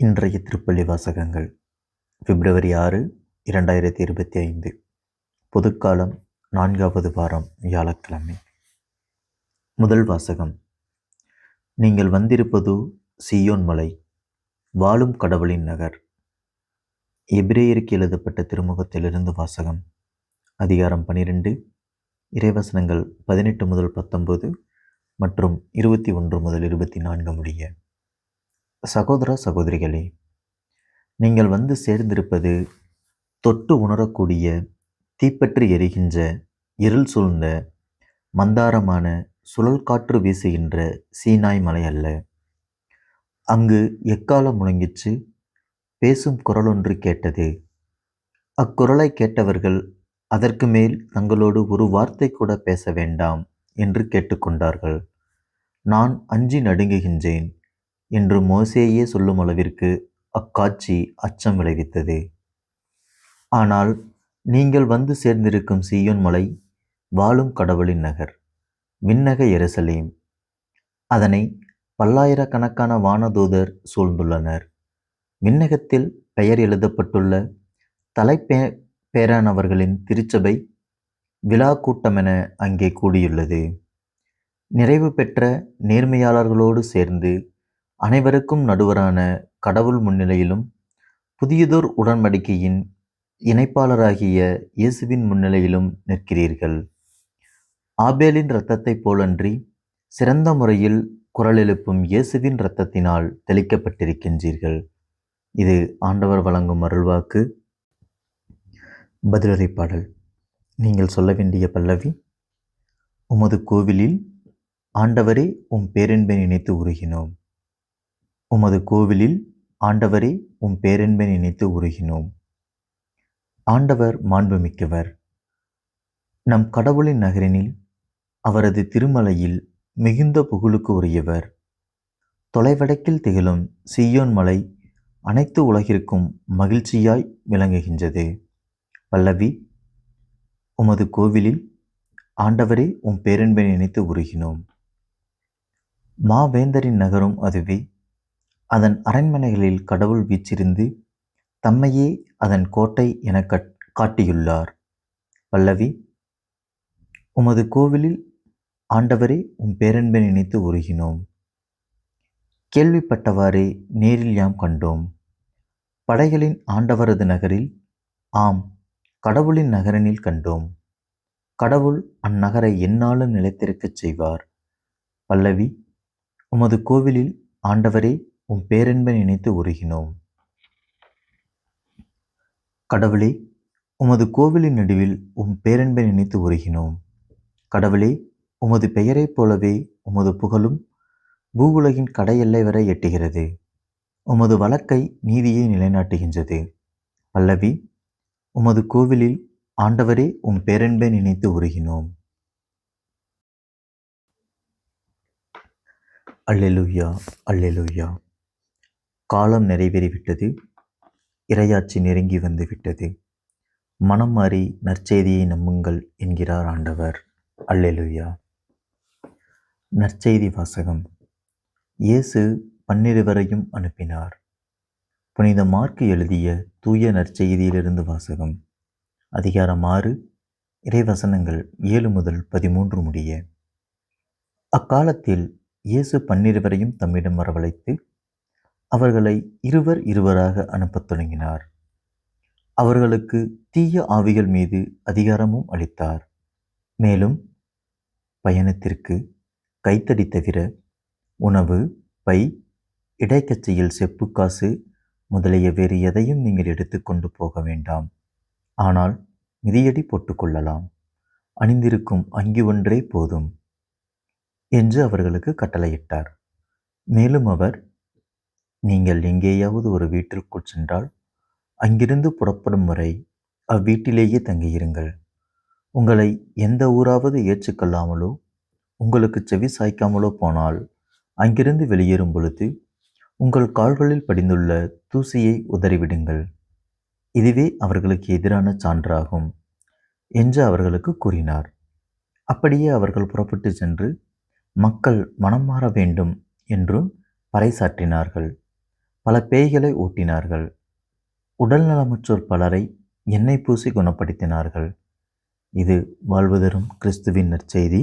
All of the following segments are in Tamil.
இன்றைய திருப்பள்ளி வாசகங்கள் பிப்ரவரி ஆறு இரண்டாயிரத்தி இருபத்தி ஐந்து பொதுக்காலம் நான்காவது வாரம் வியாழக்கிழமை. முதல் வாசகம். நீங்கள் வந்திருப்பது சியோன் மலை வாழும் கடவுளின் நகர். எபிரேயருக்கு எழுதப்பட்ட திருமுகத்திலிருந்து வாசகம். அதிகாரம் பனிரெண்டு இறைவசனங்கள் பதினெட்டு முதல் பத்தொன்பது மற்றும் இருபத்தி ஒன்று முதல் இருபத்தி நான்கு முடிய. சகோதர சகோதரிகளே நீங்கள் வந்து சேர்ந்திருப்பது தொட்டு உணரக்கூடிய தீப்பற்றி எரிகின்ற இருள் சூழ்ந்த மந்தாரமான சுழல் காற்று வீசுகின்ற சீனாய் மலை அல்ல. அங்கு எக்காலம் முழங்கிச்சு பேசும் குரல் ஒன்று கேட்டது. அக்குரலை கேட்டவர்கள் அதற்கு மேல் தங்களோடு ஒரு வார்த்தை கூட பேச வேண்டாம் என்று கேட்டுக்கொண்டார்கள். நான் அஞ்சி நடுங்குகின்றேன். என்று மோசேயே சொல்லும் அளவிற்கு அக்காட்சி அச்சம் விளைவித்தது. ஆனால் நீங்கள் வந்து சேர்ந்திருக்கும் சீயோன் மலை வாழும் கடவுளின் நகர் விண்ணக எருசலேம். அதனை பல்லாயிரக்கணக்கான வானதூதர் சூழ்ந்துள்ளனர். விண்ணகத்தில் பெயர் எழுதப்பட்டுள்ள தலைப்பே பேரானவர்களின் திருச்சபை விழா கூட்டமென அங்கே கூடியுள்ளது. நிறைவு பெற்ற நேர்மையாளர்களோடு சேர்ந்து அனைவருக்கும் நடுவரான கடவுள் முன்னிலையிலும் புதியதோர் உடன்படிக்கையின் இணைப்பாளராகிய இயேசுவின் முன்னிலையிலும் நிற்கிறீர்கள். ஆபேலின் இரத்தத்தைப் போலன்றி சிறந்த முறையில் குரல் எழுப்பும் இயேசுவின் இரத்தத்தினால் தெளிக்கப்பட்டிருக்கின்றீர்கள். இது ஆண்டவர் வழங்கும் அருள்வாக்கு. பதிலறை பாடல். நீங்கள் சொல்ல வேண்டிய பல்லவி உமது கோவிலில் ஆண்டவரே உம் பேரன்பை நினைத்து உருகினோம். உமது கோவிலில் ஆண்டவரே உம் பேரன்பை நினைத்து உருகினோம். ஆண்டவர் மாண்புமிக்கவர். நம் கடவுளின் நகரினில் அவரது திருமலையில் மிகுந்த புகழுக்கு உரியவர். தொலைவடக்கில் திகழும் சியோன் மலை அனைத்து உலகிற்கும் மகிழ்ச்சியாய் விளங்குகின்றது. பல்லவி உமது கோவிலில் ஆண்டவரே உம் பேரன்பை நினைத்து உருகினோம். மாவேந்தரின் நகரும் அதுவே அதன் அரண்மனைகளில் கடவுள் வீச்சிருந்து தம்மையே அதன் கோட்டை என காட்டியுள்ளார். பல்லவி உமது கோவிலில் ஆண்டவரே உம் பேரன்பை நினைத்து உருகினோம். கேள்விப்பட்டவாறே நேரில் யாம் கண்டோம். படைகளின் ஆண்டவரது நகரில் ஆம் கடவுளின் நகரனில் கண்டோம். கடவுள் அந்நகரை எந்நாளும் நிலைத்திருக்கச் செய்வார். பல்லவி உமது கோவிலில் ஆண்டவரே உம் பேரன்பை நினைத்து உருகினோம். கடவுளே உமது கோவிலின் நடுவில் உம் பேரன்பை நினைத்து உருகினோம். கடவுளே உமது பெயரைப் போலவே உமது புகழும் பூவுலகின் கடையெல்லை வரை எட்டுகிறது. உமது வழக்கை நீதியை நிலைநாட்டுகின்றது. பல்லவி உமது கோவிலில் ஆண்டவரே உம் பேரன்பை நினைத்து உருகினோம். Alleluia alleluia. காலம் நிறைவேறிவிட்டது. இரையாட்சி நெருங்கி வந்து விட்டது மனம் மாறி நற்செய்தியை நம்புங்கள் என்கிறார் ஆண்டவர். அல்லெலுயா. நற்செய்தி வாசகம். இயேசு பன்னிருவரையும் அனுப்பினார். புனித மார்க்கு எழுதிய தூய நற்செய்தியிலிருந்து வாசகம். அதிகாரம் ஆறு இறைவசனங்கள் ஏழு முதல் பதிமூன்று முடிய. அக்காலத்தில் இயேசு பன்னிருவரையும் தம்மிடம் வரவழைத்து அவர்களை இருவர் இருவராக அனுப்பத் தொடங்கினார். அவர்களுக்கு தீய ஆவிகள் மீது அதிகாரமும் அளித்தார். மேலும் பயணத்திற்கு கைத்தடி தவிர உணவு பை இடைக்கச்சையில் செப்பு காசு முதலிய வேறு எதையும் நீங்கள் எடுத்துக்கொண்டு போக வேண்டாம். ஆனால் மிதியடி போட்டுக்கொள்ளலாம் அணிந்திருக்கும் அங்கி ஒன்றே போதும் என்று அவர்களுக்கு கட்டளையிட்டார். மேலும் அவர் நீங்கள் எங்கேயாவது ஒரு வீட்டிற்குள் சென்றால் அங்கிருந்து புறப்படும் வரை அவ்வீட்டிலேயே தங்கியிருங்கள். உங்களை எந்த ஊராவது ஏற்றுக்கொள்ளாமலோ உங்களுக்கு செவி சாய்க்காமலோ போனால் அங்கிருந்து வெளியேறும் பொழுது உங்கள் கால்களில் படிந்துள்ள தூசியை உதறிவிடுங்கள். இதுவே அவர்களுக்கு எதிரான சான்றாகும் என்று அவர்களுக்கு கூறினார். அப்படியே அவர்கள் புறப்பட்டு சென்று மக்கள் மனம் மாற வேண்டும் என்றும் பறைசாற்றினார்கள். பல பேய்களை ஓட்டினார்கள். உடல் நலமற்றோர் பலரை எண்ணெய் பூசி குணப்படுத்தினார்கள். இது வாழ்வதரும் கிறிஸ்துவின் நற்செய்தி.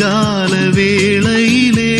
கால வேளையிலே